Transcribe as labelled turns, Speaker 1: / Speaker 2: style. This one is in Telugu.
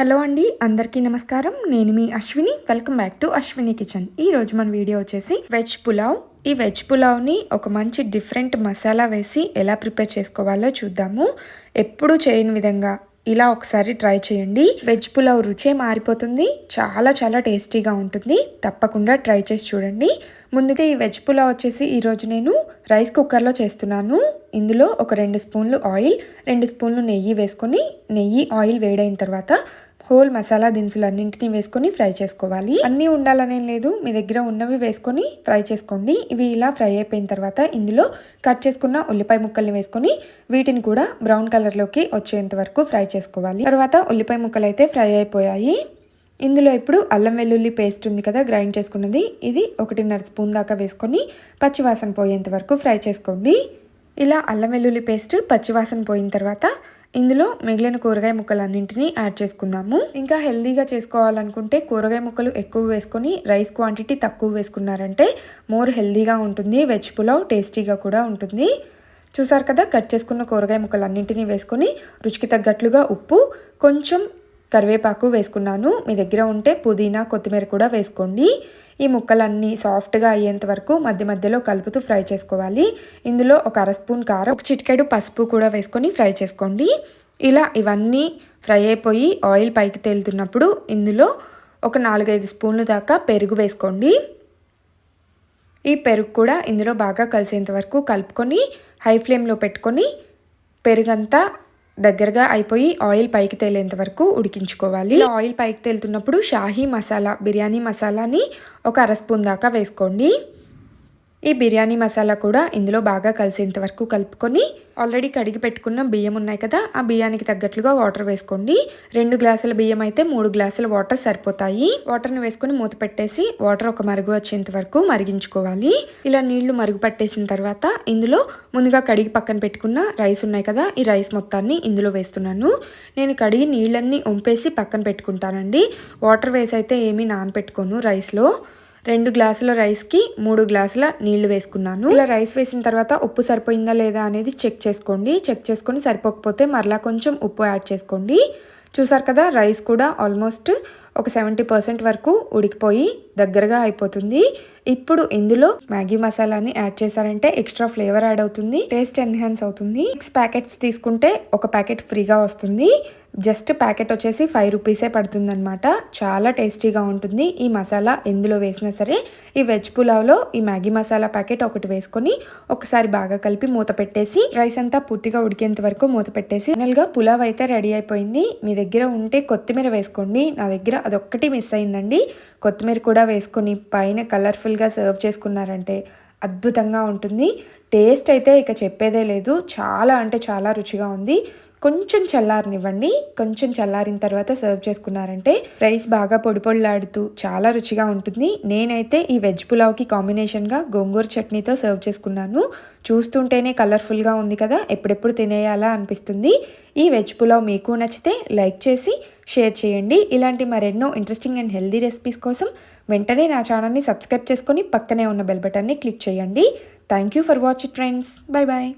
Speaker 1: హలో అండి అందరికీ నమస్కారం. నేను మీ Ashwini. Welcome back to Ashwini kitchen ఈ రోజు మన వీడియో వచ్చేసి వెజ్ పులావ్. ఈ వెజ్ పులావ్ని ఒక మంచి డిఫరెంట్ మసాలా వేసి ఎలా ప్రిపేర్ చేసుకోవాలో చూద్దాము. ఎప్పుడు చేయని విధంగా ఇలా ఒకసారి ట్రై చేయండి. వెజ్ పులావ్ రుచే మారిపోతుంది. చాలా చాలా టేస్టీగా ఉంటుంది. తప్పకుండా ట్రై చేసి చూడండి. ముందుగా ఈ వెజ్ పులావ్ వచ్చేసి ఈరోజు నేను రైస్ కుక్కర్లో చేస్తున్నాను. ఇందులో ఒక రెండు స్పూన్లు ఆయిల్ రెండు స్పూన్లు నెయ్యి వేసుకొని నెయ్యి ఆయిల్ వేడైన తర్వాత హోల్ మసాలా దినుసులు అన్నింటిని వేసుకొని ఫ్రై చేసుకోవాలి. అన్నీ ఉండాలనేం లేదు. మీ దగ్గర ఉన్నవి వేసుకొని ఫ్రై చేసుకోండి. ఇవి ఇలా ఫ్రై అయిపోయిన తర్వాత ఇందులో కట్ చేసుకున్న ఉల్లిపాయ ముక్కల్ని వేసుకొని వీటిని కూడా బ్రౌన్ కలర్లోకి వచ్చేంత వరకు ఫ్రై చేసుకోవాలి. తర్వాత ఉల్లిపాయ ముక్కలు అయితే ఫ్రై అయిపోయాయి. ఇందులో ఇప్పుడు అల్లం వెల్లుల్లి పేస్ట్ ఉంది కదా గ్రైండ్ చేసుకున్నది. ఇది ఒకటిన్నర స్పూన్ దాకా వేసుకొని పచ్చివాసన పోయేంత వరకు ఫ్రై చేసుకోండి. ఇలా అల్లం వెల్లుల్లి పేస్ట్ పచ్చివాసన పోయిన తర్వాత ఇందులో మిగిలిన కూరగాయ ముక్కలన్నింటినీ యాడ్ చేసుకుందాము. ఇంకా హెల్దీగా చేసుకోవాలనుకుంటే కూరగాయ ముక్కలు ఎక్కువ వేసుకొని రైస్ క్వాంటిటీ తక్కువ వేసుకున్నారంటే మోర్ హెల్దీగా ఉంటుంది వెజ్ పులావ్ టేస్టీగా కూడా ఉంటుంది. చూసారు కదా కట్ చేసుకున్న కూరగాయ ముక్కలు అన్నింటినీ వేసుకొని రుచికి తగ్గట్లుగా ఉప్పు కొంచెం కరివేపాకు వేసుకున్నాను. మీ దగ్గర ఉంటే పుదీనా కొత్తిమీర కూడా వేసుకోండి. ఈ ముక్కలన్నీ సాఫ్ట్గా అయ్యేంత వరకు మధ్య మధ్యలో కలుపుతూ ఫ్రై చేసుకోవాలి. ఇందులో ఒక అర స్పూన్ కారం ఒక చిటికెడు పసుపు కూడా వేసుకొని ఫ్రై చేసుకోండి. ఇలా ఇవన్నీ ఫ్రై అయిపోయి ఆయిల్ పైకి తేలుతున్నప్పుడు ఇందులో ఒక నాలుగైదు స్పూన్లు దాకా పెరుగు వేసుకోండి. ఈ పెరుగు కూడా ఇందులో బాగా కలిసేంత వరకు కలుపుకొని హై ఫ్లేమ్లో పెట్టుకొని పెరుగంతా దగ్గరగా అయిపోయి ఆయిల్ పైకి తేలేంత వరకు ఉడికించుకోవాలి. ఆయిల్ పైకి తేలుతున్నప్పుడు షాహీ మసాలా బిర్యానీ మసాలాని ఒక అర స్పూన్ దాకా వేసుకోండి. ఈ బిర్యానీ మసాలా కూడా ఇందులో బాగా కలిసేంత వరకు కలుపుకొని ఆల్రెడీ కడిగి పెట్టుకున్న బియ్యం ఉన్నాయి కదా ఆ బియ్యానికి తగ్గట్లుగా వాటర్ వేసుకోండి. రెండు గ్లాసుల బియ్యం అయితే మూడు గ్లాసుల వాటర్ సరిపోతాయి. వాటర్ని వేసుకొని మూత పెట్టేసి వాటర్ ఒక మరుగు వచ్చేంత వరకు మరిగించుకోవాలి. ఇలా నీళ్ళు మరుగు పట్టేసిన తర్వాత ఇందులో ముందుగా కడిగి పక్కన పెట్టుకున్న రైస్ ఉన్నాయి కదా ఈ రైస్ మొత్తాన్ని ఇందులో వేస్తున్నాను. నేను కడిగి నీళ్ళన్నీ వంపేసి పక్కన పెట్టుకుంటానండి. వాటర్ వేసి అయితే ఏమీ నానపెట్టుకోను రైస్లో. రెండు గ్లాసుల రైస్కి మూడు గ్లాసుల నీళ్ళు వేసుకున్నాను. ఇలా రైస్ వేసిన తర్వాత ఉప్పు సరిపోయిందా లేదా అనేది చెక్ చేసుకోండి. చెక్ చేసుకొని సరిపోకపోతే మరలా కొంచెం ఉప్పు యాడ్ చేసుకోండి. చూసారు కదా రైస్ కూడా ఆల్మోస్ట్ ఒక సెవెంటీ పర్సెంట్ వరకు ఉడికిపోయి దగ్గరగా అయిపోతుంది. ఇప్పుడు ఇందులో మ్యాగీ మసాలాని యాడ్ చేశారంటే ఎక్స్ట్రా ఫ్లేవర్ యాడ్ అవుతుంది టేస్ట్ ఎన్హాన్స్ అవుతుంది. సిక్స్ ప్యాకెట్స్ తీసుకుంటే ఒక ప్యాకెట్ ఫ్రీగా వస్తుంది. జస్ట్ ప్యాకెట్ వచ్చేసి ఫైవ్ రూపీసే పడుతుంది అనమాట చాలా టేస్టీగా ఉంటుంది ఈ మసాలా ఎందులో వేసినా సరే. ఈ వెజ్ పులావ్లో ఈ మ్యాగీ మసాలా ప్యాకెట్ ఒకటి వేసుకొని ఒకసారి బాగా కలిపి మూత పెట్టేసి రైస్ అంతా పూర్తిగా ఉడికేంత వరకు మూత పెట్టేసి ఫైనల్గా పులావ్ అయితే రెడీ అయిపోయింది. మీ దగ్గర ఉంటే కొత్తిమీర వేసుకోండి. నా దగ్గర అదొక్కటి మిస్ అయిందండి. కొత్తిమీర కూడా వేసుకొని పైన కలర్ఫుల్గా సర్వ్ చేసుకున్నారంటే అద్భుతంగా ఉంటుంది. టేస్ట్ అయితే ఇక చెప్పేదే లేదు. చాలా అంటే చాలా రుచిగా ఉంది. కొంచెం చల్లారనివ్వండి. కొంచెం చల్లారిన తర్వాత సర్వ్ చేసుకున్నారంటే రైస్ బాగా పొడి పొడిలాడుతూ చాలా రుచిగా ఉంటుంది. నేనైతే ఈ వెజ్ పులావ్కి కాంబినేషన్గా గోంగూర చట్నీతో సర్వ్ చేసుకున్నాను. చూస్తుంటేనే కలర్ఫుల్గా ఉంది కదా ఎప్పుడెప్పుడు తినేయాలా అనిపిస్తుంది. ఈ వెజ్ పులావ్ మీకు నచ్చితే లైక్ చేసి షేర్ చేయండి. ఇలాంటి మరెన్నో ఇంట్రెస్టింగ్ అండ్ హెల్దీ రెసిపీస్ కోసం వెంటనే నా ఛానల్ని సబ్స్క్రైబ్ చేసుకొని పక్కనే ఉన్న బెల్ బటన్ని క్లిక్ చేయండి. Thank you for watch it friends. Bye bye